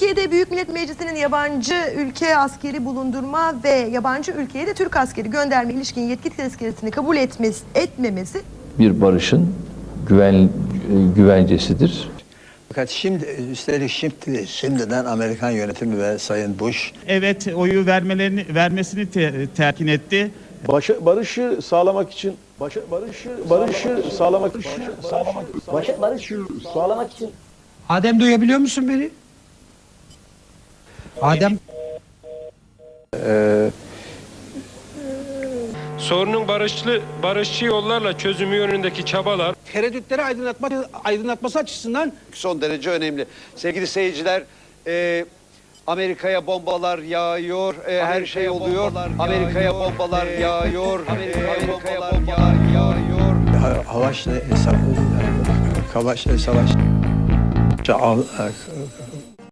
Türkiye Büyük Millet Meclisi'nin yabancı ülke askeri bulundurma ve yabancı ülkeye de Türk askeri gönderme ilişkin yetki tezkeresini kabul etmesi, etmemesi bir barışın güven güvencesidir. Fakat şimdi üstelik şimdi şimdiden Amerikan yönetimi ve Sayın Bush evet oyu vermelerini vermesini te- telkin etti. Başa, barışı sağlamak için başa, barışı barışı sağlamak sağlamak Barış, barışı sağlamak için Adem duyabiliyor musun beni? Adem Sorunun barışlı barışçı yollarla çözümü yönündeki çabalar tereddütleri aydınlatma, aydınlatması açısından son derece önemli. Sevgili seyirciler, e, Amerika'ya bombalar yağıyor, e, her şey oluyor. Amerika'ya bombalar yağıyor, Amerika'ya bombalar yağıyor. ha- Havaş'la hesap Havaş'la savaş Av-